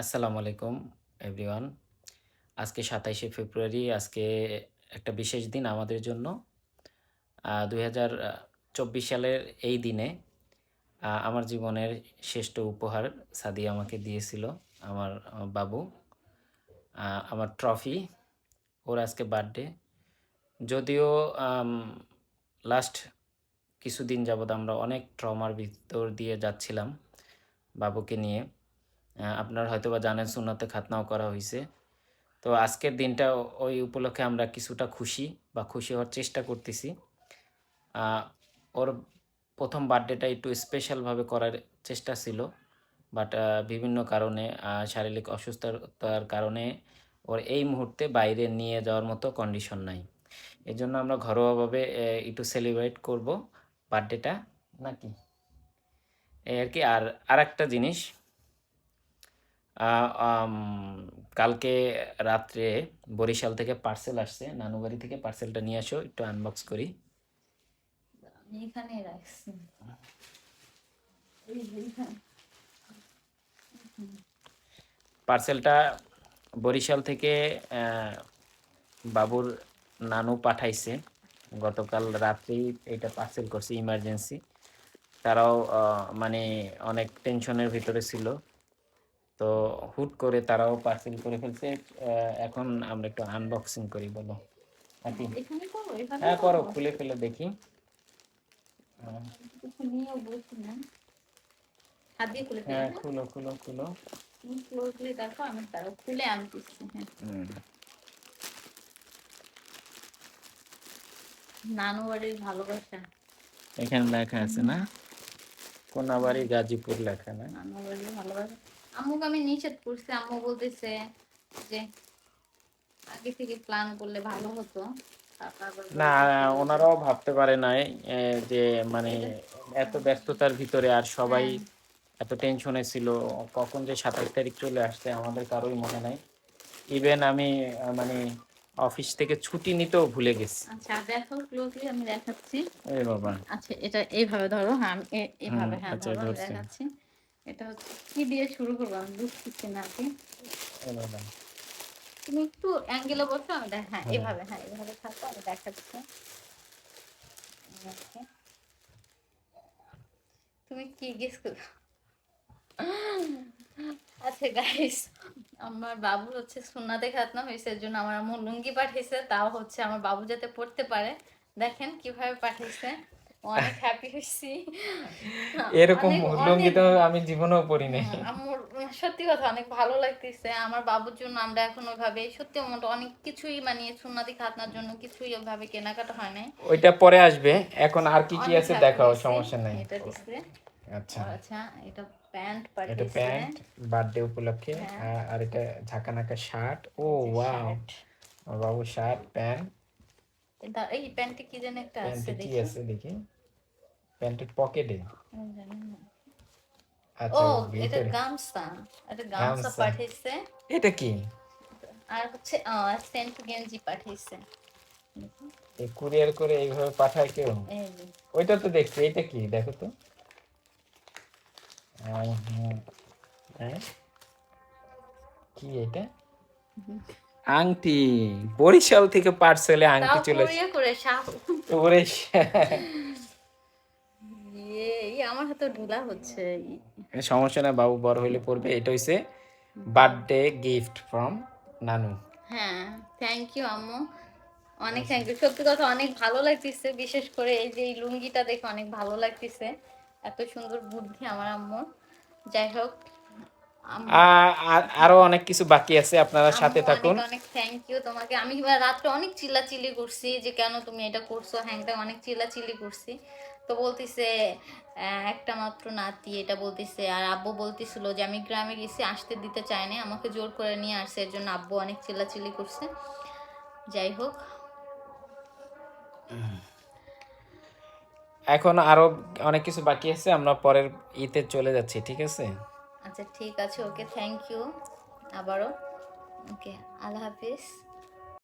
আসসালামু আলাইকুম, এভরিওয়ান। আজকে সাতাইশে ফেব্রুয়ারি, আজকে একটা বিশেষ দিন আমাদের জন্য। দুই হাজার চব্বিশ সালের এই দিনে আমার জীবনের শ্রেষ্ঠ উপহার সাদি আমাকে দিয়েছিল, আমার বাবু। আমার ট্রফি, ওর আজকে বার্থডে। যদিও লাস্ট কিছুদিন যাবৎ আমরা অনেক ট্রমার ভিতর দিয়ে যাচ্ছিলাম বাবুকে নিয়ে। আপনারা হয়তো বা জানেন সুন্নাতে খাতনাও করা হয়েছে তো আজকের দিনটা ওই উপলক্ষে আমরা কিছুটা খুশি বা খুশি হওয়ার চেষ্টা করতেছি। ওর প্রথম বার্থডেটা একটু স্পেশালভাবে করার চেষ্টা ছিল বাট বিভিন্ন কারণে শারীরিক অসুস্থতার কারণে ওর এই মুহূর্তে বাইরে নিয়ে যাওয়ার মতো কন্ডিশন নাই। এই জন্য আমরা ঘরোয়াভাবে একটু সেলিব্রেট করব বার্থডেটা, নাকি? এই আর কি, আর আরেকটা জিনিস কালকে রাত্রে বরিশাল থেকে পার্সেল আসছে। নানুবাড়ি থেকে পার্সেলটা নিয়ে আসো একটু আনবক্স করি। আমি এখানে রাখছি। পার্সেলটা বরিশাল থেকে আহ, বাবুর নানু পাঠাইছে। গতকাল রাত্রেই এটা পার্সেল করছে ইমার্জেন্সি তারাও মানে অনেক টেনশনের ভিতরে ছিল। তো হুট করে তারাও পার্সেল করে ফেলছে। এখন আমরা একটু আনবক্সিং করি বলো। এখানে হ্যাঁ করো খুলে ফেলে দেখি। খুলে হ্যাঁ খুলো খুলো খুলো। দেখো আমি তারও খুলে আনতেছি হ্যাঁ। নানু বাড়ির ভালোবাসা। এখানে লেখা আছে না? কোনাবাড়ি গাজীপুর লেখা না? নানু বাড়ির ভালোবাসা। আম্মুকে আমি নিষেধ করছি। আম্মু বলতেছে যে আগে থেকে প্ল্যান করলে ভালো হতো। না ওনারাও ভাবতে পারে নাই যে মানে এত ব্যস্ততার ভিতরে আর সবাই এত টেনশনে ছিল। কখন যে সাতাশ তারিখ চলে আসছে আমাদের কারোই মনে নাই। ইভেন আমি মানে অফিস থেকে ছুটি নিতেও ভুলে গেছি। আচ্ছা দেখো ক্লোজলি আমি দেখাচ্ছি। এ বাবা। আচ্ছা এটা এইভাবে ধরো হ্যাঁ এইভাবে হ্যাঁ আচ্ছা। দেখাচ্ছি। এটা হচ্ছে কি দিয়ে শুরু করব? আমি বুঝতেছি তুমি একটু অ্যাঙ্গেলে বসো, আমি হ্যাঁ এভাবে হ্যাঁ এভাবে থাকো, আমি দেখাচ্ছি তুমি কি গেস করো? আচ্ছা গাইস আমার বাবু হচ্ছে সুন্নাতে খাতনা হয়েছে, এর জন্য আমার আম্মু লুঙ্গি পাঠিয়েছে, তাও হচ্ছে আমার বাবু যাতে পড়তে পারে। দেখেন কীভাবে পাঠিয়েছে। অনেক হ্যাপি হয়েছি। এরকম লুঙ্গি তো আমি জীবনেও পরি নাই আমার সত্যি কথা অনেক ভালো লাগতেছে। আমার বাবুর জন্য আমরা এখন ওইভাবে সত্যি মোটা অনেক কিছুই মানে সুন্নাতি খাতনার জন্য কিছুই ওইভাবে কেনাকাটা হয় নাই। ওইটা পরে আসবে। এখন আর কি কি আছে দেখাও সমস্যা নাই। এটা দিছে আচ্ছা। আচ্ছা এটা প্যান্ট এটা প্যান্ট বার্থডে উপলক্ষে। হ্যাঁ। আর- আর এটা ঝাঁকানাকা শার্ট ও ওয়াও বাবু শার্ট প্যান্ট। এটা এই প্যান্টে কি যেন একটা আছে কি দেখি। আছে দেখি। প্যান্টের পকেটে। আচ্ছা ও এটা গামছা এটা গামছা গামছা। পাঠিয়েছে। এটা কি? আর হচ্ছে সেন্ট গেঞ্জি পাঠিয়েছে। এই কুরিয়ার করে এইভাবে পাঠায় কেউ? ওইটা তো দেখছি এটা কি? দেখো তো। হুম। হ্যাঁ কি এটা? আংটি। বরিশাল থেকে পার্সেলে আংটি চলে ওরে আমার হাতে ঢোলা হচ্ছে। সমস্যা না বাবু বড় হইলে পড়বে। এটা হইছে বার্থডে গিফট ফ্রম নানু। হ্যাঁ থ্যাংক ইউ আম্মু। অনেক থ্যাংক ইউ সত্যি কথা অনেক ভালো লাগতেছে। বিশেষ করে এই যে এই লুঙ্গিটা দেখে অনেক ভালো লাগতেছে। এত সুন্দর বুদ্ধি আমার আম্মু যাই হোক আর- আরও অনেক কিছু বাকি আছে আপনারা সাথে থাকুন। অনেক থ্যাংক ইউ তোমাকে। আমি রাত্রে অনেক চিল্লাচিল্লি করছি যে কেন তুমি এটা করছ? হ্যাংটা অনেক চিল্লাচিল্লি করছি। তো বলতিছে একটা মাত্র নাতি। এটা বলতিছে আর আব্বু বলতিছিল যে আমি গ্রামে গেছি আসতে দিতে চাই না আমাকে জোর করে নিয়ে আসছে এর জন্য আব্বু অনেক চিল্লাচিল্লি করছে। যাই হোক। এখন আরও অনেক কিছু বাকি আছে আমরা পরের ঈদে চলে যাচ্ছি ঠিক আছে? আচ্ছা ঠিক আছে ওকে থ্যাংক ইউ আবারও ওকে আল্লাহ হাফিজ।